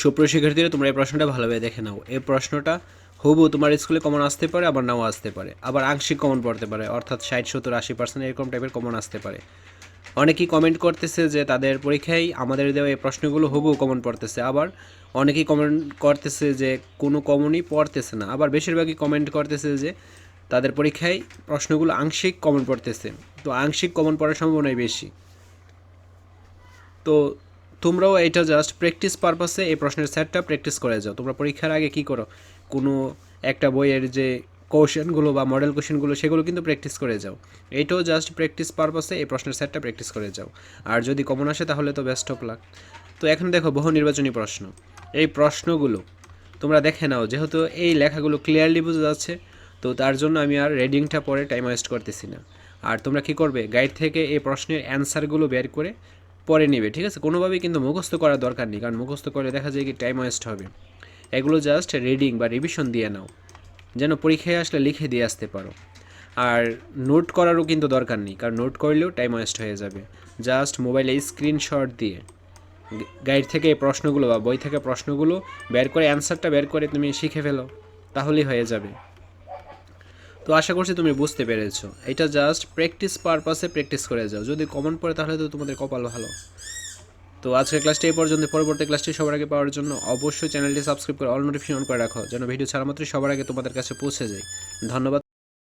সুপ্রিয় শিক্ষার্থীরা, তোমরা এই প্রশ্নটা ভালোভাবে দেখে নাও। এই প্রশ্নটা হুবু তোমার স্কুলে কমন আসতে পারে, আবার নাও আসতে পারে। আবার আংশিক কমন পড়তে পারে, অর্থাৎ ষাট, সত্তর, আশি পার্সেন্ট এরকম টাইপের কমন আসতে পারে। অনেকেই কমেন্ট করতেছে যে তাদের পরীক্ষায় আমাদের দেওয়া এই প্রশ্নগুলো হুবু কমন পড়তেছে, আবার অনেকেই কমেন্ট করতেছে যে কোনো কমনই পড়তেছে না। আবার বেশিরভাগই কমেন্ট করতেছে যে তাদের পরীক্ষায় প্রশ্নগুলো আংশিক কমন পড়তেছে। তো আংশিক কমন পড়ার সম্ভাবনাই বেশি। তো তোমরাও এটা জাস্ট প্র্যাকটিস পারপাসে এই প্রশ্নের সেটটা প্র্যাকটিস করে যাও। তোমরা পরীক্ষার আগে কি করো? কোনো একটা বইয়ের যে কোশ্চেনগুলো বা মডেল কোশ্চেনগুলো সেগুলো কিন্তু প্র্যাকটিস করে যাও। এইটাও জাস্ট প্র্যাকটিস পারপাসে এই প্রশ্নের সেটটা প্র্যাকটিস করে যাও। আর যদি কমন আসে, তাহলে তো বেস্ট অফ লাক তো এখন দেখো, বহু নির্বাচনী প্রশ্ন। এই প্রশ্নগুলো তোমরা দেখে নাও। যেহেতু এই লেখাগুলো ক্লিয়ারলি বোঝা যাচ্ছে, তো তার জন্য আমি আর রেডিংটা পরে টাইম ওয়েস্ট করতেছি না। আর তোমরা কি করবে? গাইড থেকে এই প্রশ্নের অ্যান্সারগুলো বের করে পরে নেবে, ঠিক আছে? কোনোভাবেই কিন্তু মুখস্থ করার দরকার নেই, কারণ মুখস্থ করলে দেখা যায় কি টাইম ওয়েস্ট হবে। এগুলো জাস্ট রিডিং বা রিভিশন দিয়ে নাও। যেন পরীক্ষায় আসলে লিখে দিয়ে আসতে পারো। আর নোট করারও কিন্তু দরকার নেই, কারণ নোট করলেও টাইম ওয়েস্ট হয়ে যাবে। জাস্ট মোবাইলে স্ক্রিনশট দিয়ে। গাইড থেকে প্রশ্নগুলো বা বই থেকে প্রশ্নগুলো বের করে অ্যান্সারটা বের করে তুমি শিখে ফেলো, তাহলেই হয়ে যাবে। তো আশা করছি তুমি বুঝতে পেরেছ। এটা জাস্ট প্র্যাকটিস পারপাসে প্র্যাকটিস করে যাও। যদি কমন পড়ে তাহলে তো তোমাদের কপাল ভালো। তো আজকের ক্লাসটি এই পর্যন্ত। পরবর্তী ক্লাসটি সবার আগে পাওয়ার জন্য অবশ্যই চ্যানেলটি সাবস্ক্রাইব করে অল নোটিফিকেশন অন করে রাখো, যেন ভিডিও ছাড়া মাত্রই সবার আগে তোমাদের কাছে পৌঁছে যায়। ধন্যবাদ